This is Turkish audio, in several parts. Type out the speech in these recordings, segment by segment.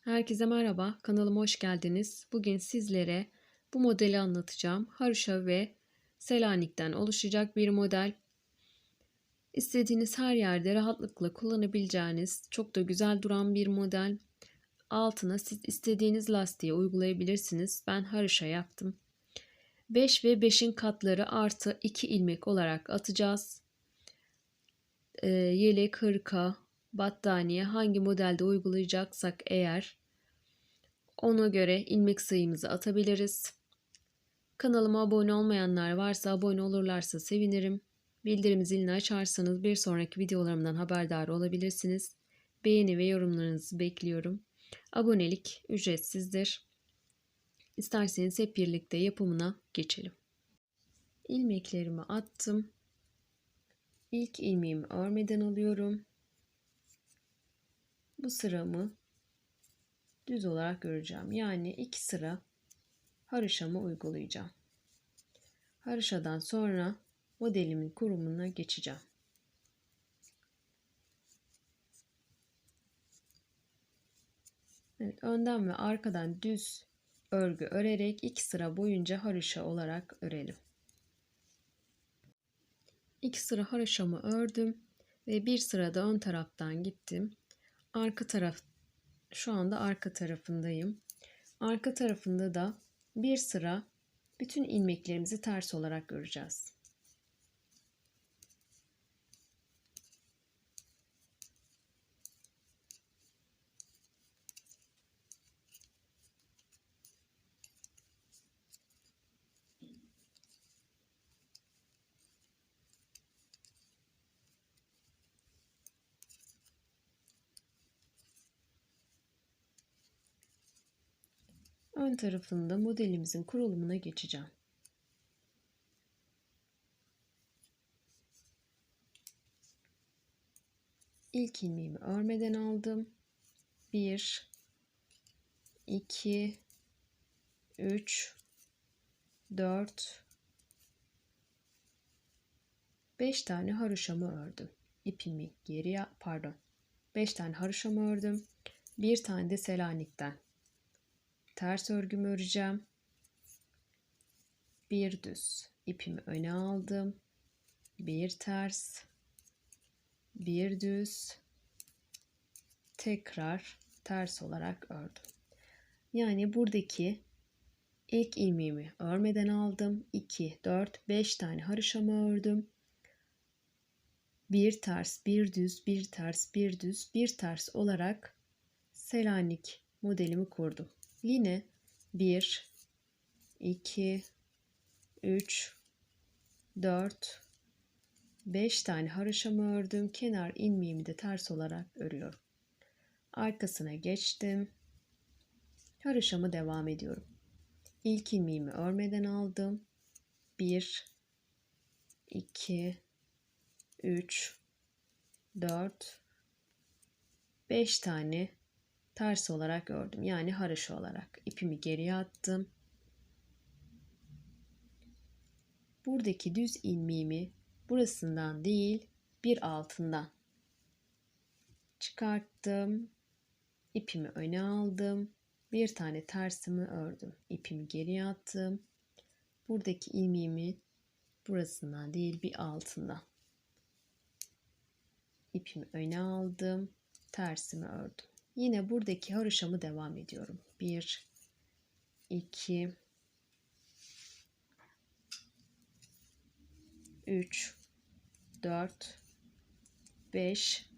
Herkese merhaba, kanalıma hoş geldiniz. Bugün sizlere bu modeli anlatacağım. Haroşa ve Selanik'ten oluşacak bir model. İstediğiniz her yerde rahatlıkla kullanabileceğiniz, çok da güzel duran bir model. Altına siz istediğiniz lastiği uygulayabilirsiniz. Ben haroşa yaptım. 5 ve 5'in katları artı 2 ilmek olarak atacağız. Ee, yelek, hırka, battaniye hangi modelde uygulayacaksak eğer ona göre ilmek sayımızı atabiliriz. Kanalıma abone olmayanlar varsa abone olurlarsa sevinirim. Bildirim zilini açarsanız bir sonraki videolarımdan haberdar olabilirsiniz. Beğeni ve yorumlarınızı bekliyorum. Abonelik ücretsizdir. İsterseniz hep birlikte yapımına geçelim. İlmeklerimi attım. İlk ilmeğimi örmeden alıyorum. Bu sıramı düz olarak öreceğim. Yani iki sıra haroşamı uygulayacağım. Haroşadan sonra modelimin kurumuna geçeceğim. Evet, önden ve arkadan düz örgü örerek iki sıra boyunca haroşa olarak örelim. İki sıra haroşamı ördüm ve bir sırada ön taraftan gittim. Arka taraf şu anda arka tarafındayım. Arka tarafında da bir sıra bütün ilmeklerimizi ters olarak öreceğiz. Ön tarafında modelimizin kurulumuna geçeceğim. İlk ilmeğimi örmeden aldım. 1 2 3 4 5 tane haroşamı ördüm. İpimi geriye pardon. 5 tane haroşamı ördüm. Bir tane de selanikten ters örgümü öreceğim. Bir düz ipimi öne aldım. Bir ters, bir düz, tekrar ters olarak ördüm. Yani buradaki ilk ilmeğimi örmeden aldım. 2, 4, 5 tane haroşamı ördüm. Bir ters, bir düz, bir ters, bir düz, bir ters olarak Selanik modelimi kurdum. Yine 1 2 3 4 5 tane haroşamı ördüm. Kenar ilmeğimi de ters olarak örüyorum. Arkasına geçtim. Haroşamı devam ediyorum. İlk ilmeğimi örmeden aldım. 1 2 3 4 5 tane ters olarak ördüm. Yani haroşa olarak ipimi geriye attım. Buradaki düz ilmeğimi burasından değil bir altından çıkarttım. İpimi öne aldım. Bir tane tersimi ördüm. İpimi geriye attım. Buradaki ilmeğimi burasından değil bir altından. İpimi öne aldım. Tersimi ördüm. Yine buradaki haroşamı devam ediyorum. 1 2 3 4 5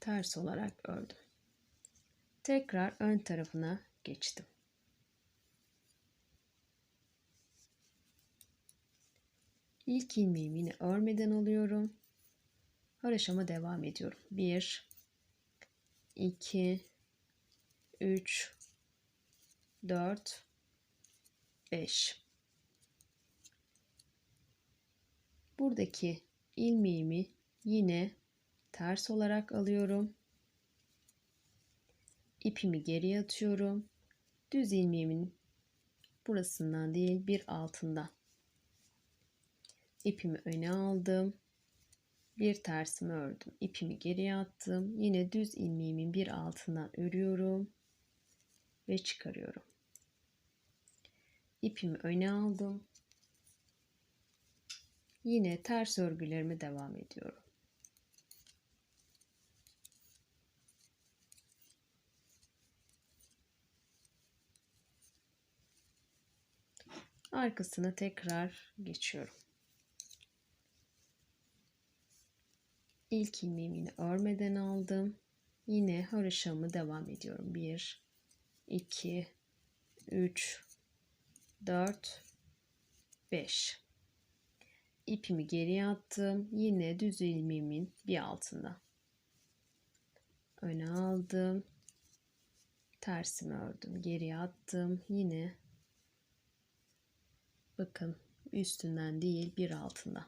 ters olarak ördüm. Tekrar ön tarafına geçtim. İlk ilmeğimi yine örmeden alıyorum. Haroşama devam ediyorum. 1 2 3 4 5 Buradaki ilmeğimi yine ters olarak alıyorum. İpimi geriye atıyorum. Düz ilmeğimin burasından değil bir altından ipimi öne aldım. Bir tersimi ördüm. ipimi geriye attım. Yine düz ilmeğimin bir altından örüyorum ve çıkarıyorum. İpimi öne aldım. Yine ters örgülerime devam ediyorum. Arkasına tekrar geçiyorum. İlk ilmeğimi yine örmeden aldım. Yine haroşamı devam ediyorum. 1 2 3 4 5 ipimi geriye attım. Yine düz ilmeğimin bir altında. Öne aldım. Tersimi ördüm. Geriye attım. Yine bakın üstünden değil bir altında.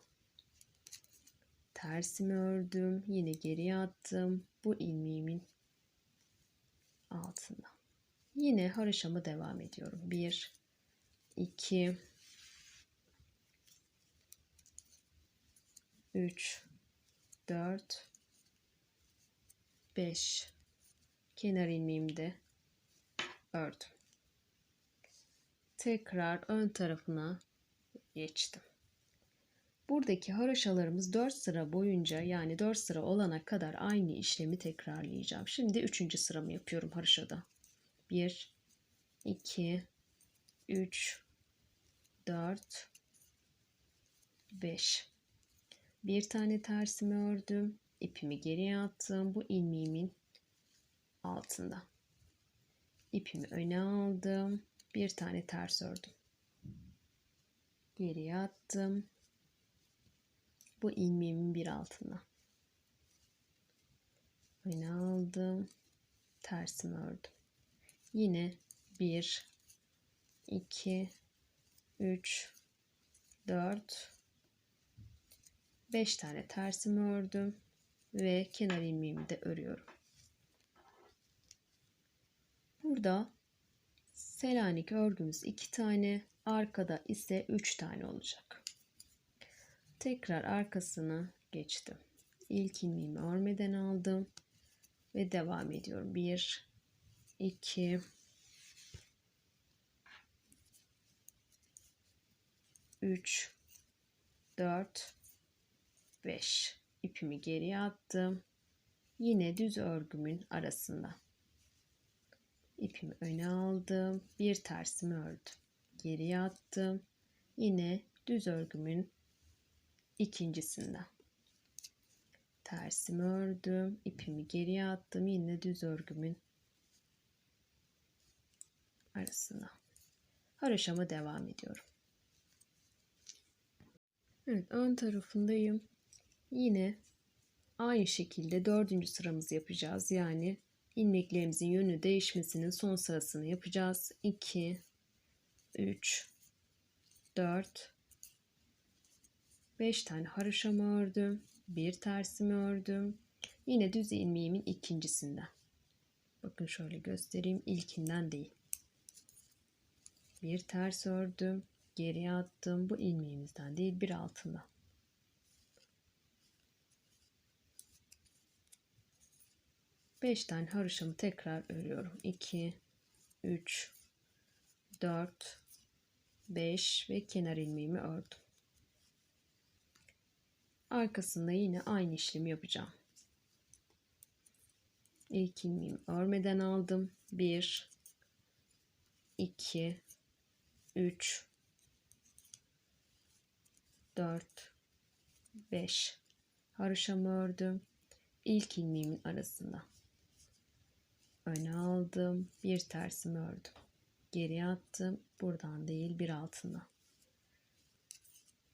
Tersimi ördüm. Yine geriye attım. Bu ilmeğimin altında. Yine haroşamı devam ediyorum. 1 2 3 4 5 kenar ilmeğimi de ördüm. Tekrar ön tarafına geçtim. Buradaki haroşalarımız 4 sıra boyunca yani 4 sıra olana kadar aynı işlemi tekrarlayacağım. Şimdi 3. sıramı yapıyorum haroşada. 1 2 3 4 5 bir tane tersimi ördüm ipimi geriye attım bu ilmeğimin altında ipimi öne aldım bir tane ters ördüm geriye attım bu ilmeğimin bir altında öne aldım tersimi ördüm yine 1 2 3 4 5 tane tersimi ördüm ve kenar ilmeğimi de örüyorum. Burada Selanik örgümüz 2 tane, arkada ise 3 tane olacak. Tekrar arkasına geçtim. İlk ilmeğimi örmeden aldım ve devam ediyorum. 1 2 3 4 5 ipimi geriye attım. Yine düz örgümün arasında. İpimi öne aldım. Bir tersimi ördüm. Geriye attım. Yine düz örgümün ikincisinde. Tersimi ördüm. ipimi geriye attım. Yine düz örgümün arasında. Haroşama devam ediyorum. Evet ön tarafındayım. Yine aynı şekilde dördüncü sıramızı yapacağız. Yani ilmeklerimizin yönü değişmesinin son sırasını yapacağız. 2 3 4 5 tane haroşamı ördüm. Bir tersimi ördüm. Yine düz ilmeğimin ikincisinden. Bakın şöyle göstereyim. İlkinden değil. Bir ters ördüm. Geriye attım. Bu ilmeğimizden değil bir altından. 5 tane haroşamı tekrar örüyorum. 2 3 4 5 ve kenar ilmeğimi ördüm. Arkasında yine aynı işlemi yapacağım. İlk ilmeğimi örmeden aldım. 1 2 3 4 5 haroşamı ördüm. İlk ilmeğimin arasında öne aldım bir tersimi ördüm geri attım buradan değil bir altına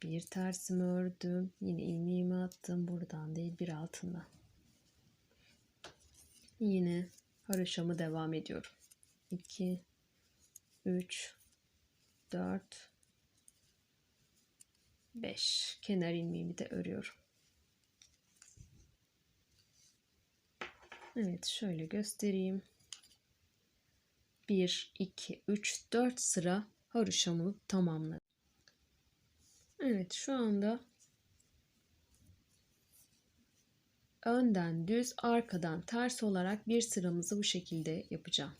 bir tersimi ördüm. Yine ilmeğimi attım. Buradan değil bir altına. Yine haroşamı devam ediyorum. 2 3 4 5 kenar ilmeğimi de örüyorum. Evet şöyle göstereyim. 1, 2, 3, 4 sıra haroşamı tamamladım. Evet şu anda önden düz, arkadan ters olarak bir sıramızı bu şekilde yapacağım.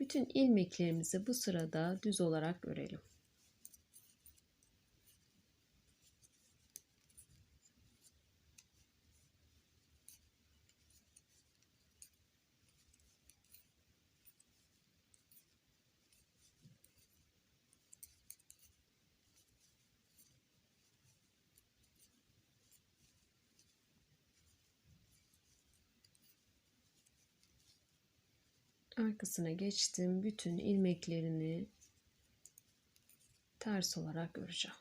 Bütün ilmeklerimizi bu sırada düz olarak örelim. Arkasına geçtim. Bütün ilmeklerini ters olarak öreceğim.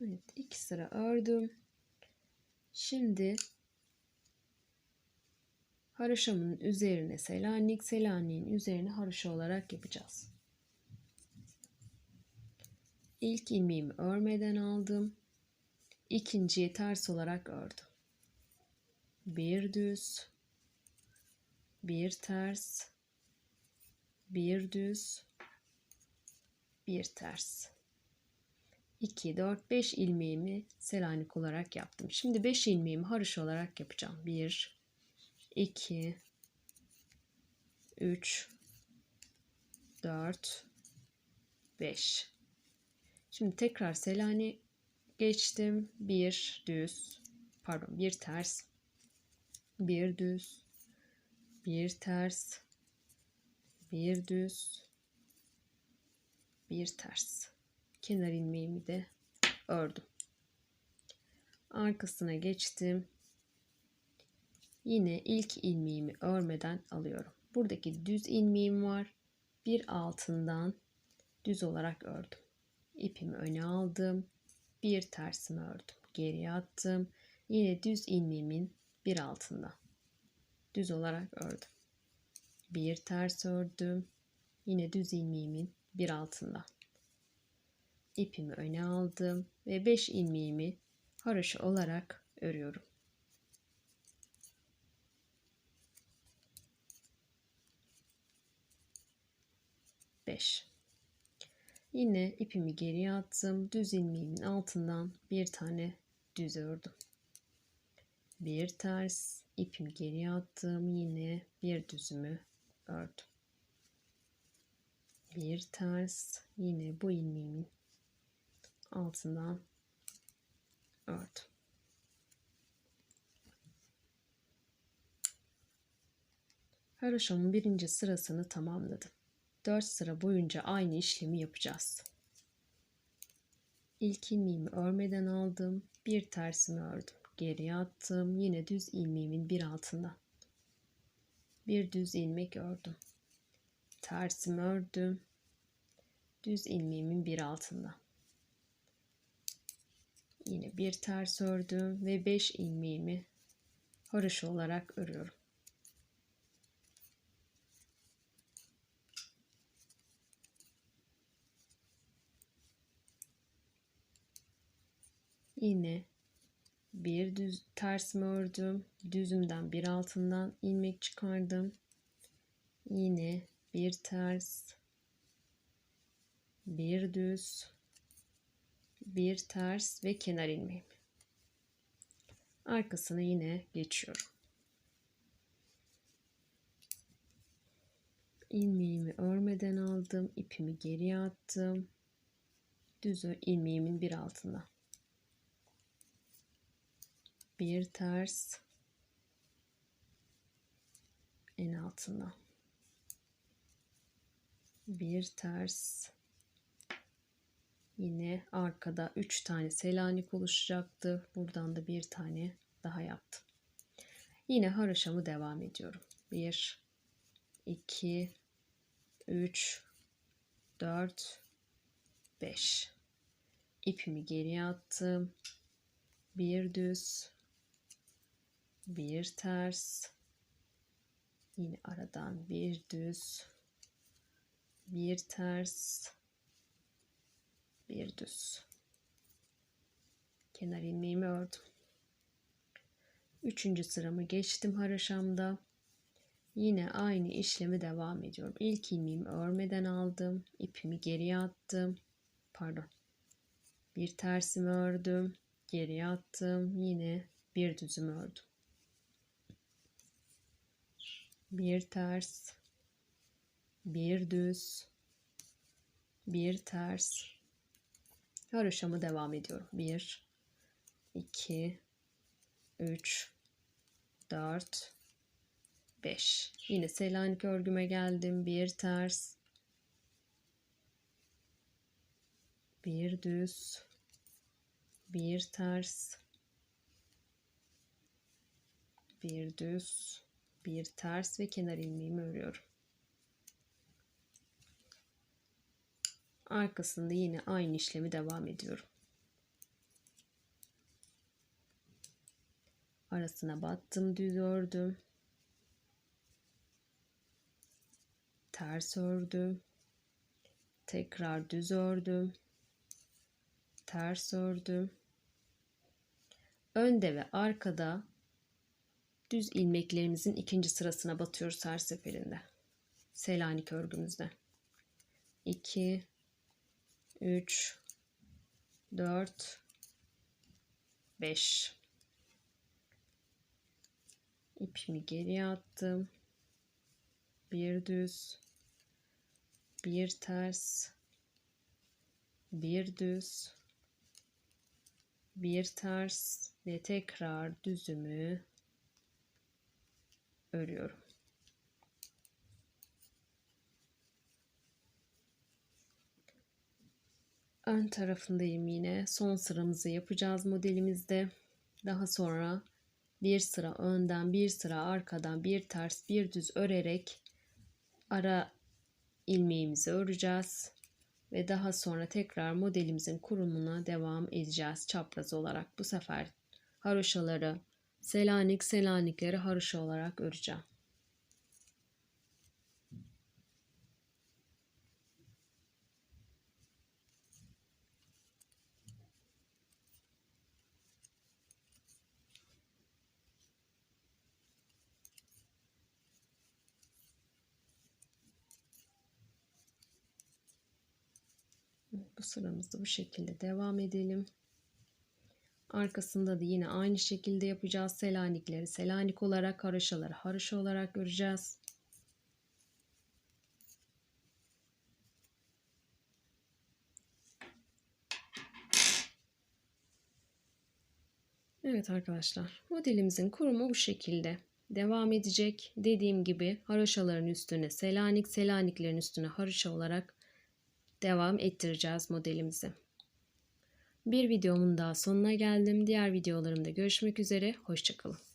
Evet iki sıra ördüm. Şimdi haroşamın üzerine selanik, selaniğin üzerine haroşa olarak yapacağız. İlk ilmeğimi örmeden aldım. İkinciyi ters olarak ördüm. Bir düz, bir ters, bir düz, bir ters. 2, 4, 5 ilmeğimi selanik olarak yaptım. Şimdi 5 ilmeğimi haroşa olarak yapacağım. 1, 2, 3, 4, 5. Şimdi tekrar selani geçtim. 1 düz, pardon 1 ters, 1 düz, 1 ters, 1 düz, 1 ters kenar ilmeğimi de ördüm. Arkasına geçtim. Yine ilk ilmeğimi örmeden alıyorum. Buradaki düz ilmeğim var. Bir altından düz olarak ördüm. İpimi öne aldım. Bir tersimi ördüm. Geriye attım. Yine düz ilmeğimin bir altında düz olarak ördüm. Bir ters ördüm. Yine düz ilmeğimin bir altında ipimi öne aldım ve 5 ilmeğimi haroşa olarak örüyorum. Beş. Yine ipimi geriye attım. Düz ilmeğimin altından bir tane düz ördüm. Bir ters ipimi geriye attım. Yine bir düzümü ördüm. Bir ters yine bu ilmeğimin altından ördüm. Haroşamın birinci sırasını tamamladım. 4 sıra boyunca aynı işlemi yapacağız. İlk ilmeğimi örmeden aldım. Bir tersimi ördüm. Geriye attım. Yine düz ilmeğimin bir altından. Bir düz ilmek ördüm. Tersimi ördüm. Düz ilmeğimin bir altından. Yine bir ters ördüm ve 5 ilmeğimi haroşa olarak örüyorum. Yine bir düz tersimi ördüm. Düzümden bir altından ilmek çıkardım. Yine bir ters, bir düz, bir ters ve kenar ilmeğim. Arkasına yine geçiyorum. ilmeğimi örmeden aldım. ipimi geriye attım. Düz ilmeğimin bir altına. Bir ters en altına. Bir ters Yine arkada 3 tane selanik oluşacaktı. Buradan da bir tane daha yaptım. Yine haroşamı devam ediyorum. 1 2 3 4 5 ipimi geriye attım. Bir düz, bir ters, yine aradan bir düz, bir ters, bir düz. Kenar ilmeğimi ördüm. Üçüncü sıramı geçtim haroşamda. Yine aynı işlemi devam ediyorum. İlk ilmeğimi örmeden aldım. ipimi geriye attım. Pardon. Bir tersimi ördüm. Geriye attım. Yine bir düzümü ördüm. Bir ters. Bir düz. Bir ters. Haroşamı devam ediyorum. 1 2 3 4 5 yine selanik örgüme geldim. Bir ters. Bir düz. Bir ters. Bir düz. Bir ters ve kenar ilmeğimi örüyorum arkasında yine aynı işlemi devam ediyorum. Arasına battım düz ördüm. Ters ördüm. Tekrar düz ördüm. Ters ördüm. Önde ve arkada düz ilmeklerimizin ikinci sırasına batıyoruz her seferinde. Selanik örgümüzde. 2 3 4 5 ipimi geriye attım bir düz bir ters bir düz bir ters ve tekrar düzümü örüyorum. Ön tarafındayım yine. Son sıramızı yapacağız modelimizde. Daha sonra bir sıra önden, bir sıra arkadan, bir ters, bir düz örerek ara ilmeğimizi öreceğiz ve daha sonra tekrar modelimizin kurumuna devam edeceğiz çapraz olarak. Bu sefer haroşaları selanik selanikleri haroşa olarak öreceğim. Bu sıramızda bu şekilde devam edelim. Arkasında da yine aynı şekilde yapacağız. Selanikleri selanik olarak, haroşaları haroşa olarak öreceğiz. Evet arkadaşlar modelimizin kurumu bu şekilde devam edecek. Dediğim gibi haroşaların üstüne selanik, selaniklerin üstüne haroşa olarak devam ettireceğiz modelimizi. Bir videomun daha sonuna geldim. Diğer videolarımda görüşmek üzere. Hoşçakalın.